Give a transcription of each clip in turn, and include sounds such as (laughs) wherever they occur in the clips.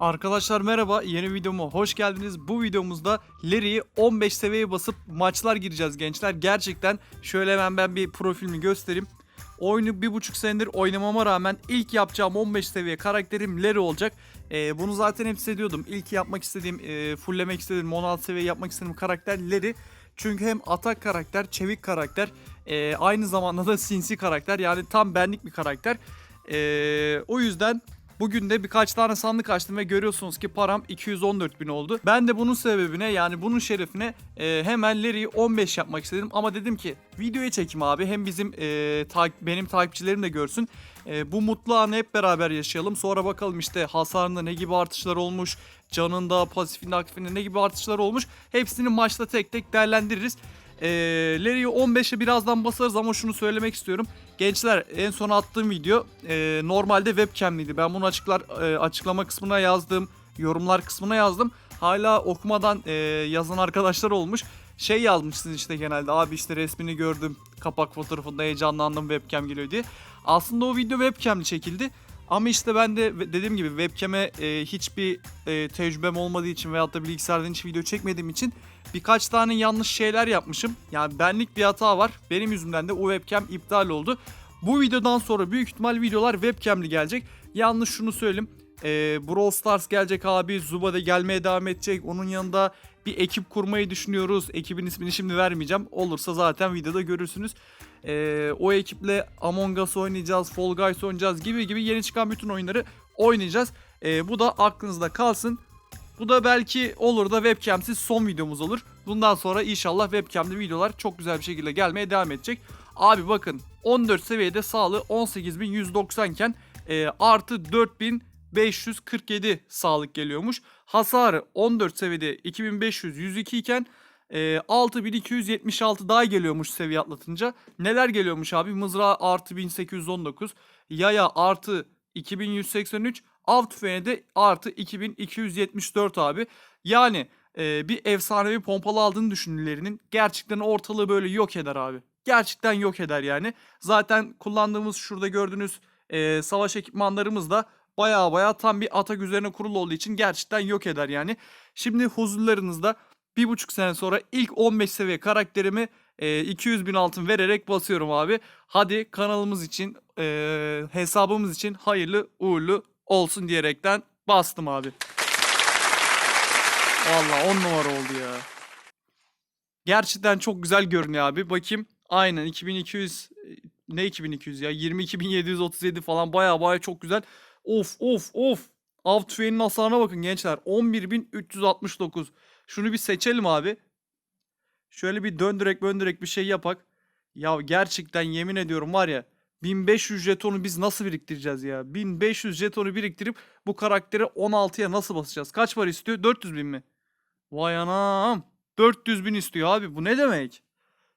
Arkadaşlar merhaba yeni videoma hoş geldiniz. Bu videomuzda Larry'i 15 seviyeye basıp maçlar gireceğiz gençler. Gerçekten şöyle hemen ben bir profilimi göstereyim. Oyunu bir buçuk senedir oynamama rağmen ilk yapacağım 15 seviye karakterim Larry olacak. Ee, bunu zaten hep hissediyordum. İlk yapmak istediğim, e, fulllemek istediğim, 16 seviye yapmak istediğim karakter Larry. Çünkü hem atak karakter, çevik karakter, e, aynı zamanda da sinsi karakter. Yani tam benlik bir karakter. E, o yüzden Bugün de birkaç tane sandık açtım ve görüyorsunuz ki param 214 bin oldu. Ben de bunun sebebine yani bunun şerefine e, hemen Larry'i 15 yapmak istedim. Ama dedim ki videoya çekeyim abi. Hem bizim e, ta- benim takipçilerim de görsün. E, bu mutlu anı hep beraber yaşayalım. Sonra bakalım işte hasarında ne gibi artışlar olmuş. Canında, pasifinde, aktifinde ne gibi artışlar olmuş. Hepsini maçta tek tek değerlendiririz. E, Larry'i 15'e birazdan basarız ama şunu söylemek istiyorum. Gençler en son attığım video e, normalde webcam'liydi. Ben bunu açıklar e, açıklama kısmına yazdım, yorumlar kısmına yazdım. Hala okumadan e, yazan arkadaşlar olmuş. Şey yazmışsınız işte genelde abi işte resmini gördüm kapak fotoğrafında heyecanlandım webcam geliyor diye. Aslında o video webcam'li çekildi. Ama işte ben de dediğim gibi webcam'e e, hiçbir e, tecrübem olmadığı için veyahut da bilgisayardan hiç video çekmediğim için birkaç tane yanlış şeyler yapmışım. Yani benlik bir hata var. Benim yüzümden de o webcam iptal oldu. Bu videodan sonra büyük ihtimal videolar webcam'li gelecek. Yalnız şunu söyleyeyim. Ee, Brawl Stars gelecek abi. Zuba da gelmeye devam edecek. Onun yanında bir ekip kurmayı düşünüyoruz. Ekibin ismini şimdi vermeyeceğim. Olursa zaten videoda görürsünüz. Ee, o ekiple Among Us oynayacağız. Fall Guys oynayacağız gibi gibi yeni çıkan bütün oyunları oynayacağız. Ee, bu da aklınızda kalsın. Bu da belki olur da webcamsiz son videomuz olur. Bundan sonra inşallah webcamli videolar çok güzel bir şekilde gelmeye devam edecek. Abi bakın 14 seviyede sağlığı 18.190 iken e, artı 4547 sağlık geliyormuş. Hasarı 14 seviyede 250102 iken e, 6276 daha geliyormuş seviye atlatınca. Neler geliyormuş abi? Mızrağı artı 1819, yaya artı 2183, av tüfeğine de artı 2274 abi. Yani e, bir efsanevi pompalı aldığını düşünürlerinin gerçekten ortalığı böyle yok eder abi. Gerçekten yok eder yani. Zaten kullandığımız şurada gördüğünüz e, savaş ekipmanlarımız da baya baya tam bir atak üzerine kurulu olduğu için gerçekten yok eder yani. Şimdi huzurlarınızda bir buçuk sene sonra ilk 15 seviye karakterimi e, 200 bin altın vererek basıyorum abi. Hadi kanalımız için e, hesabımız için hayırlı uğurlu olsun diyerekten bastım abi. Valla 10 numara oldu ya. Gerçekten çok güzel görünüyor abi. Bakayım. Aynen 2200 ne 2200 ya 22737 falan baya baya çok güzel. Of of of. Av tüfeğinin hasarına bakın gençler. 11369. Şunu bir seçelim abi. Şöyle bir döndürek döndürek bir şey yapak. Ya gerçekten yemin ediyorum var ya 1500 jetonu biz nasıl biriktireceğiz ya? 1500 jetonu biriktirip bu karakteri 16'ya nasıl basacağız? Kaç var istiyor? 400 bin mi? Vay anam. 400 bin istiyor abi. Bu ne demek?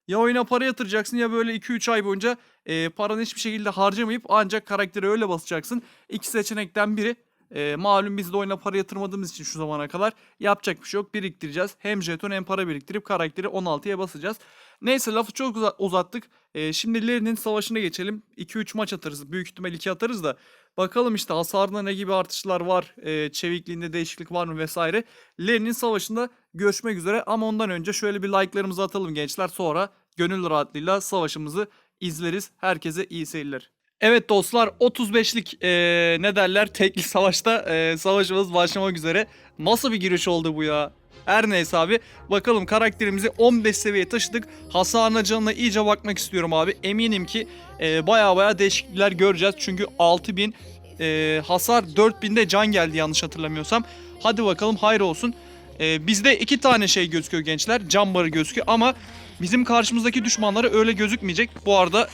Ya oyuna para yatıracaksın ya böyle 2-3 ay boyunca e, paranı hiçbir şekilde harcamayıp ancak karakteri öyle basacaksın. İki seçenekten biri. E, malum biz de oyuna para yatırmadığımız için şu zamana kadar yapacak bir şey yok. Biriktireceğiz. Hem jeton hem para biriktirip karakteri 16'ya basacağız. Neyse lafı çok uza- uzattık. E, şimdi Larry'nin savaşına geçelim. 2-3 maç atarız. Büyük ihtimal 2 atarız da. Bakalım işte hasarında ne gibi artışlar var. E, çevikliğinde değişiklik var mı vesaire. Larry'nin savaşında görüşmek üzere. Ama ondan önce şöyle bir like'larımızı atalım gençler. Sonra gönül rahatlığıyla savaşımızı izleriz. Herkese iyi seyirler. Evet dostlar 35'lik eee, ne derler tekli savaşta eee, savaşımız başlamak üzere. Nasıl bir giriş oldu bu ya? Her neyse abi bakalım karakterimizi 15 seviyeye taşıdık. Hasarına canına iyice bakmak istiyorum abi. Eminim ki eee baya baya değişiklikler göreceğiz. Çünkü 6000 eee, hasar 4000'de can geldi yanlış hatırlamıyorsam. Hadi bakalım hayır olsun. Eee, bizde iki tane şey gözüküyor gençler. Can barı gözüküyor ama bizim karşımızdaki düşmanlara öyle gözükmeyecek. Bu arada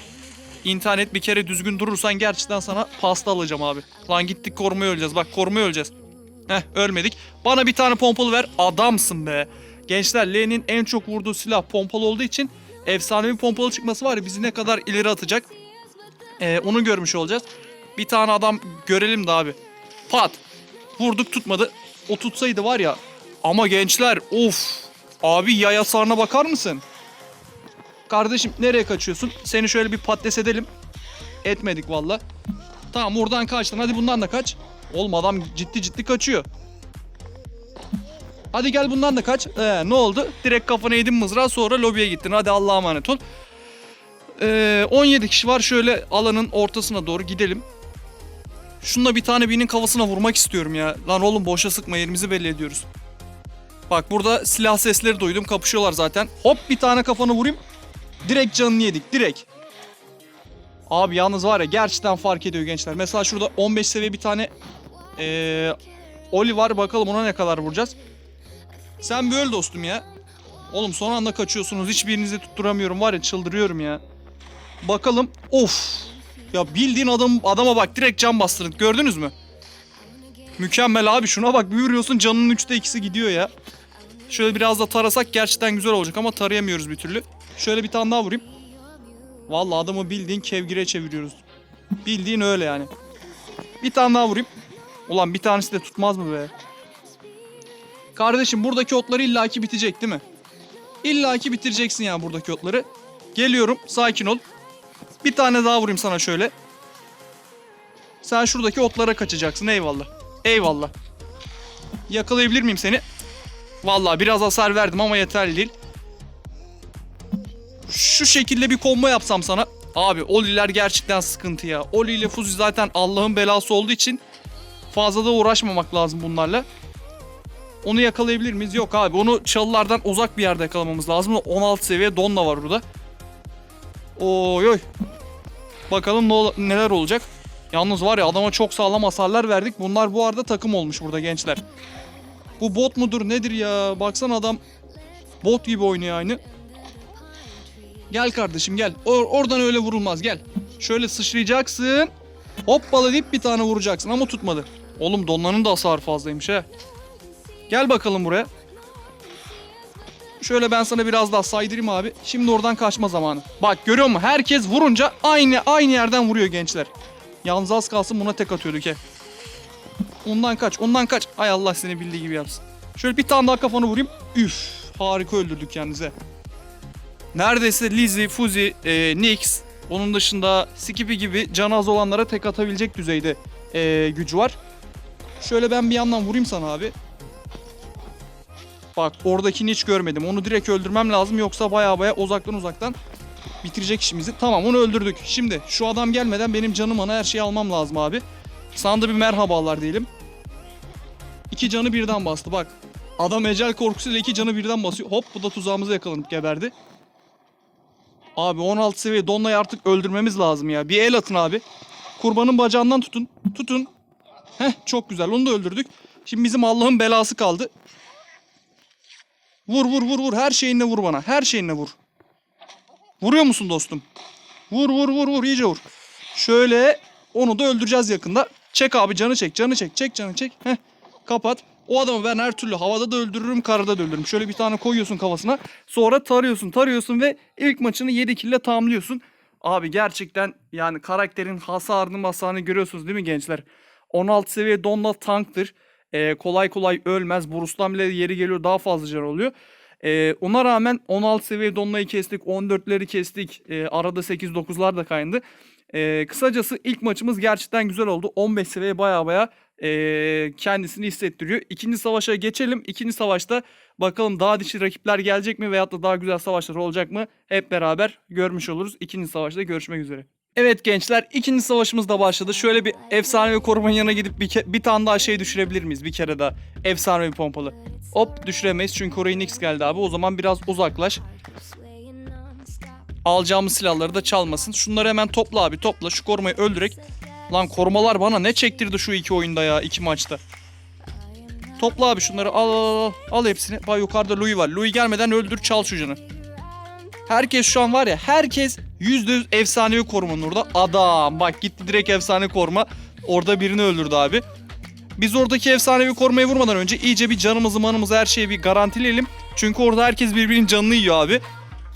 İnternet bir kere düzgün durursan gerçekten sana pasta alacağım abi. Lan gittik korumaya öleceğiz. Bak korumaya öleceğiz. Heh ölmedik. Bana bir tane pompalı ver. Adamsın be. Gençler L'nin en çok vurduğu silah pompalı olduğu için efsanevi pompalı çıkması var ya bizi ne kadar ileri atacak. Ee, onu görmüş olacağız. Bir tane adam görelim de abi. Pat. Vurduk tutmadı. O tutsaydı var ya. Ama gençler of. Abi yay hasarına bakar mısın? Kardeşim nereye kaçıyorsun? Seni şöyle bir patates edelim. Etmedik valla. Tamam buradan kaçtın. Hadi bundan da kaç. Oğlum adam ciddi ciddi kaçıyor. Hadi gel bundan da kaç. Ee, ne oldu? Direkt kafana yedin mızrağı sonra lobiye gittin. Hadi Allah'a emanet ol. Ee, 17 kişi var. Şöyle alanın ortasına doğru gidelim. Şununla bir tane birinin kafasına vurmak istiyorum ya. Lan oğlum boşa sıkma yerimizi belli ediyoruz. Bak burada silah sesleri duydum. Kapışıyorlar zaten. Hop bir tane kafanı vurayım. Direkt canını yedik. Direkt. Abi yalnız var ya gerçekten fark ediyor gençler. Mesela şurada 15 seviye bir tane ee, Oli var. Bakalım ona ne kadar vuracağız. Sen böyle dostum ya. Oğlum son anda kaçıyorsunuz. Hiçbirinizi tutturamıyorum. Var ya çıldırıyorum ya. Bakalım. Of. Ya bildiğin adam adama bak direkt can bastırın. Gördünüz mü? Mükemmel abi şuna bak bir vuruyorsun canının 3'te 2'si gidiyor ya. Şöyle biraz da tarasak gerçekten güzel olacak ama tarayamıyoruz bir türlü. Şöyle bir tane daha vurayım. Vallahi adamı bildiğin kevgire çeviriyoruz. Bildiğin öyle yani. Bir tane daha vurayım. Ulan bir tanesi de tutmaz mı be? Kardeşim buradaki otları illaki bitecek değil mi? İllaki bitireceksin ya buradaki otları. Geliyorum sakin ol. Bir tane daha vurayım sana şöyle. Sen şuradaki otlara kaçacaksın eyvallah. Eyvallah. Yakalayabilir miyim seni? Vallahi biraz hasar verdim ama yeterli değil. Şu şekilde bir combo yapsam sana. Abi Oli'ler gerçekten sıkıntı ya. Oli ile Fuzi zaten Allah'ın belası olduğu için fazla da uğraşmamak lazım bunlarla. Onu yakalayabilir miyiz? Yok abi onu çalılardan uzak bir yerde yakalamamız lazım. 16 seviye Donna var burada. Oy oy. Bakalım ne neler olacak. Yalnız var ya adama çok sağlam hasarlar verdik. Bunlar bu arada takım olmuş burada gençler. Bu bot mudur nedir ya? Baksana adam bot gibi oynuyor aynı. Gel kardeşim gel. Or- oradan öyle vurulmaz gel. Şöyle sıçrayacaksın. Hoppala deyip bir tane vuracaksın ama tutmadı. Oğlum Donna'nın da hasarı fazlaymış he. Gel bakalım buraya. Şöyle ben sana biraz daha saydırayım abi. Şimdi oradan kaçma zamanı. Bak görüyor musun? Herkes vurunca aynı aynı yerden vuruyor gençler. Yalnız az kalsın buna tek atıyorduk he. Ondan kaç, ondan kaç. Ay Allah seni bildiği gibi yapsın. Şöyle bir tane daha kafanı vurayım. Üf, harika öldürdük kendinize. Neredeyse Lizzie, Fuzi, e, Nix, onun dışında Skippy gibi canı az olanlara tek atabilecek düzeyde e, gücü var. Şöyle ben bir yandan vurayım sana abi. Bak oradakini hiç görmedim. Onu direkt öldürmem lazım yoksa baya baya uzaktan uzaktan bitirecek işimizi. Tamam onu öldürdük. Şimdi şu adam gelmeden benim canım ana her şeyi almam lazım abi. Sana da bir merhabalar diyelim. İki canı birden bastı bak. Adam ecel korkusuyla iki canı birden basıyor. Hop bu da tuzağımıza yakalanıp geberdi. Abi 16 seviye Donna'yı artık öldürmemiz lazım ya. Bir el atın abi. Kurbanın bacağından tutun. Tutun. Heh çok güzel onu da öldürdük. Şimdi bizim Allah'ın belası kaldı. Vur vur vur vur her şeyinle vur bana. Her şeyinle vur. Vuruyor musun dostum? Vur vur vur vur iyice vur. Şöyle onu da öldüreceğiz yakında. Çek abi canı çek canı çek çek canı çek. Heh kapat. O adamı ben her türlü havada da öldürürüm karada da öldürürüm. Şöyle bir tane koyuyorsun kafasına. Sonra tarıyorsun tarıyorsun ve ilk maçını 7 kille tamamlıyorsun. Abi gerçekten yani karakterin hasarını masarını görüyorsunuz değil mi gençler? 16 seviye Donald tanktır. Ee, kolay kolay ölmez. Bruce'dan bile yeri geliyor daha fazla can oluyor. Ee, ona rağmen 16 seviye Donna'yı kestik. 14'leri kestik. Ee, arada 8-9'lar da kaynadı. Ee, kısacası ilk maçımız gerçekten güzel oldu. 15 seviye baya baya ee, kendisini hissettiriyor. İkinci savaşa geçelim. İkinci savaşta bakalım daha dişi rakipler gelecek mi veyahut da daha güzel savaşlar olacak mı? Hep beraber görmüş oluruz. İkinci savaşta görüşmek üzere. Evet gençler ikinci savaşımız da başladı. Şöyle bir efsanevi korumanın yanına gidip bir, bir tane daha şey düşürebilir miyiz bir kere daha? Efsanevi pompalı. Hop düşüremeyiz çünkü oraya Nix geldi abi. O zaman biraz uzaklaş. Alacağımız silahları da çalmasın. Şunları hemen topla abi topla. Şu korumayı öldürek. Lan korumalar bana ne çektirdi şu iki oyunda ya iki maçta. Topla abi şunları al al al. Al hepsini. Bak yukarıda Louis var. Louis gelmeden öldür çal şu canı. Herkes şu an var ya herkes %100 efsanevi korumanın orada. Adam bak gitti direkt efsane koruma. Orada birini öldürdü abi. Biz oradaki efsanevi korumayı vurmadan önce iyice bir canımızı manımızı her şeyi bir garantileyelim. Çünkü orada herkes birbirinin canını yiyor abi.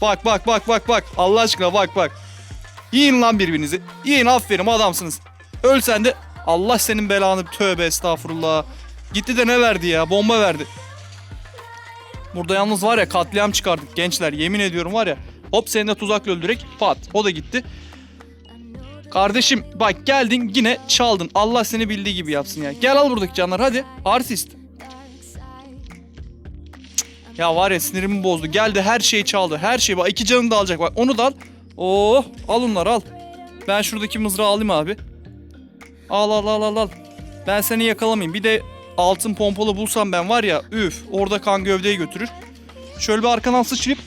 Bak bak bak bak bak. Allah aşkına bak bak. Yiyin lan birbirinizi. Yiyin aferin adamsınız. Ölsen de Allah senin belanı tövbe estağfurullah. Gitti de ne verdi ya bomba verdi. Burada yalnız var ya katliam çıkardık gençler yemin ediyorum var ya. Hop seni de tuzakla öldürek pat o da gitti. Kardeşim bak geldin yine çaldın. Allah seni bildiği gibi yapsın ya. Gel al buradaki canlar hadi. Artist. Ya var ya sinirimi bozdu. Geldi her şeyi çaldı. Her şeyi bak iki canını da alacak. Bak onu da al. Oh al onları al. Ben şuradaki mızrağı alayım abi. Al al al al al. Ben seni yakalamayayım. Bir de altın pompalı bulsam ben var ya üf orada kan gövdeyi götürür. Şöyle bir arkadan sıçrayıp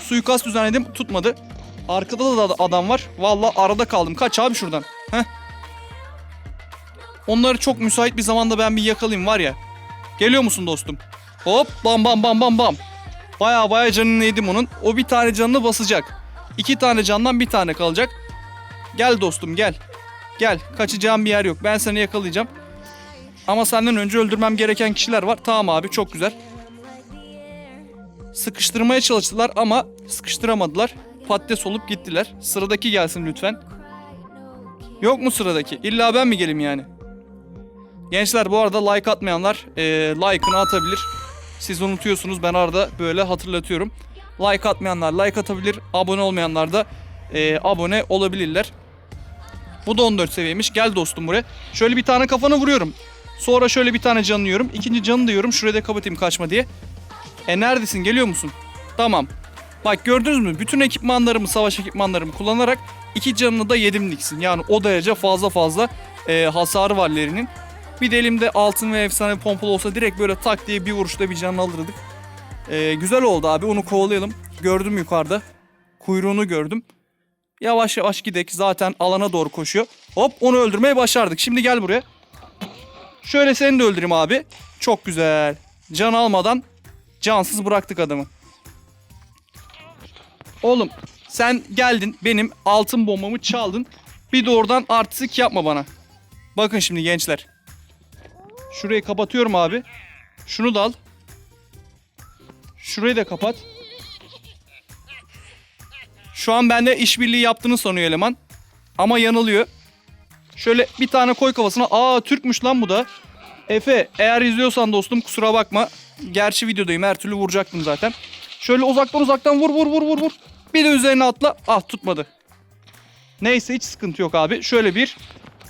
suikast düzenledim tutmadı. Arkada da adam var. Valla arada kaldım. Kaç abi şuradan. Heh. Onları çok müsait bir zamanda ben bir yakalayayım var ya. Geliyor musun dostum? Hop bam bam bam bam bam. Baya baya canını yedim onun. O bir tane canını basacak. İki tane candan bir tane kalacak. Gel dostum gel. Gel kaçacağım bir yer yok. Ben seni yakalayacağım. Ama senden önce öldürmem gereken kişiler var. Tamam abi çok güzel. Sıkıştırmaya çalıştılar ama sıkıştıramadılar. Patates olup gittiler. Sıradaki gelsin lütfen. Yok mu sıradaki? İlla ben mi geleyim yani? Gençler bu arada like atmayanlar eee like'ını atabilir. Siz unutuyorsunuz ben arada böyle hatırlatıyorum. Like atmayanlar like atabilir. Abone olmayanlar da eee, abone olabilirler. Bu da 14 seviyeymiş. Gel dostum buraya. Şöyle bir tane kafana vuruyorum. Sonra şöyle bir tane canını yiyorum. İkinci canını da yiyorum. Şuraya da kapatayım kaçma diye. E neredesin? Geliyor musun? Tamam. Bak gördünüz mü? Bütün ekipmanlarımı, savaş ekipmanlarımı kullanarak iki canını da yedim Nix'in. Yani o derece fazla fazla e, hasarı var Larry'nin. Bir de elimde altın ve efsane pompalı olsa direkt böyle tak diye bir vuruşta bir canını alırdık. E, güzel oldu abi. Onu kovalayalım. Gördüm yukarıda. Kuyruğunu gördüm. Yavaş yavaş gidek. Zaten alana doğru koşuyor. Hop onu öldürmeyi başardık. Şimdi gel buraya. Şöyle seni de öldüreyim abi. Çok güzel. Can almadan cansız bıraktık adamı. Oğlum sen geldin benim altın bombamı çaldın. Bir de oradan artistik yapma bana. Bakın şimdi gençler. Şurayı kapatıyorum abi. Şunu da al. Şurayı da kapat. Şu an bende işbirliği yaptığını sanıyor eleman. Ama yanılıyor. Şöyle bir tane koy kafasına. Aa Türkmüş lan bu da. Efe eğer izliyorsan dostum kusura bakma. Gerçi videodayım her türlü vuracaktım zaten. Şöyle uzaktan uzaktan vur vur vur vur vur. Bir de üzerine atla. Ah tutmadı. Neyse hiç sıkıntı yok abi. Şöyle bir.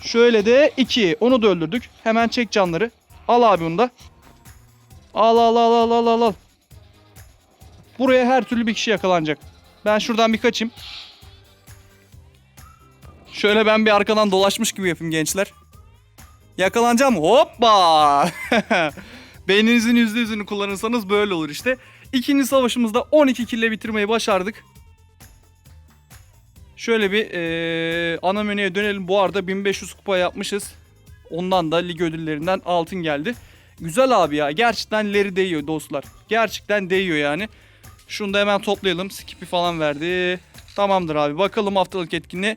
Şöyle de iki. Onu da öldürdük. Hemen çek canları. Al abi bunu da. Al al al al al al al. Buraya her türlü bir kişi yakalanacak. Ben şuradan bir kaçayım. Şöyle ben bir arkadan dolaşmış gibi yapayım gençler. Yakalanacağım. Hoppa! (laughs) Beyninizin yüzde yüzünü kullanırsanız böyle olur işte. İkinci savaşımızda 12 kille bitirmeyi başardık. Şöyle bir eee, ana menüye dönelim. Bu arada 1500 kupa yapmışız. Ondan da lig ödüllerinden altın geldi. Güzel abi ya. Gerçekten leri değiyor dostlar. Gerçekten değiyor yani. Şunu da hemen toplayalım. Skipi falan verdi. Tamamdır abi. Bakalım haftalık etkinliğe.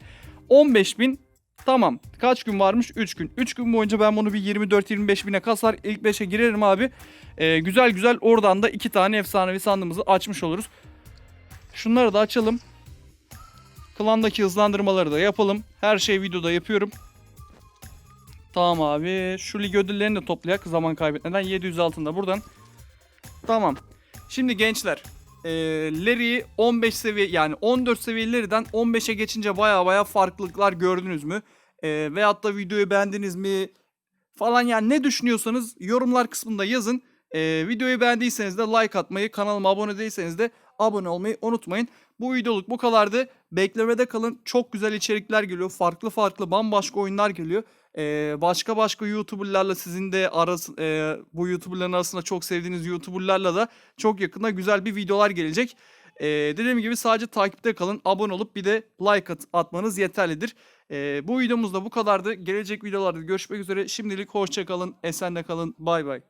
15.000 Tamam. Kaç gün varmış? 3 gün. 3 gün boyunca ben bunu bir 24-25 bine kasar. İlk 5'e girerim abi. Ee, güzel güzel oradan da 2 tane efsanevi sandığımızı açmış oluruz. Şunları da açalım. Klandaki hızlandırmaları da yapalım. Her şeyi videoda yapıyorum. Tamam abi. Şu lig ödüllerini de toplayak zaman kaybetmeden. 700 altında buradan. Tamam. Şimdi gençler. E, Larry'i 15 seviye yani 14 seviyelerden 15'e geçince baya baya farklılıklar gördünüz mü? E, veyahut da videoyu beğendiniz mi? Falan yani ne düşünüyorsanız yorumlar kısmında yazın. E, videoyu beğendiyseniz de like atmayı, kanalıma abone değilseniz de abone olmayı unutmayın. Bu videoluk bu kadardı. Beklemede kalın. Çok güzel içerikler geliyor. Farklı farklı bambaşka oyunlar geliyor. Ee, başka başka YouTuber'larla sizin de arası, e, bu YouTuber'ların arasında çok sevdiğiniz YouTuber'larla da çok yakında güzel bir videolar gelecek. Ee, dediğim gibi sadece takipte kalın. Abone olup bir de like at, atmanız yeterlidir. Ee, bu videomuz da bu kadardı. Gelecek videolarda görüşmek üzere. Şimdilik hoşça kalın. Esenle kalın. Bay bay.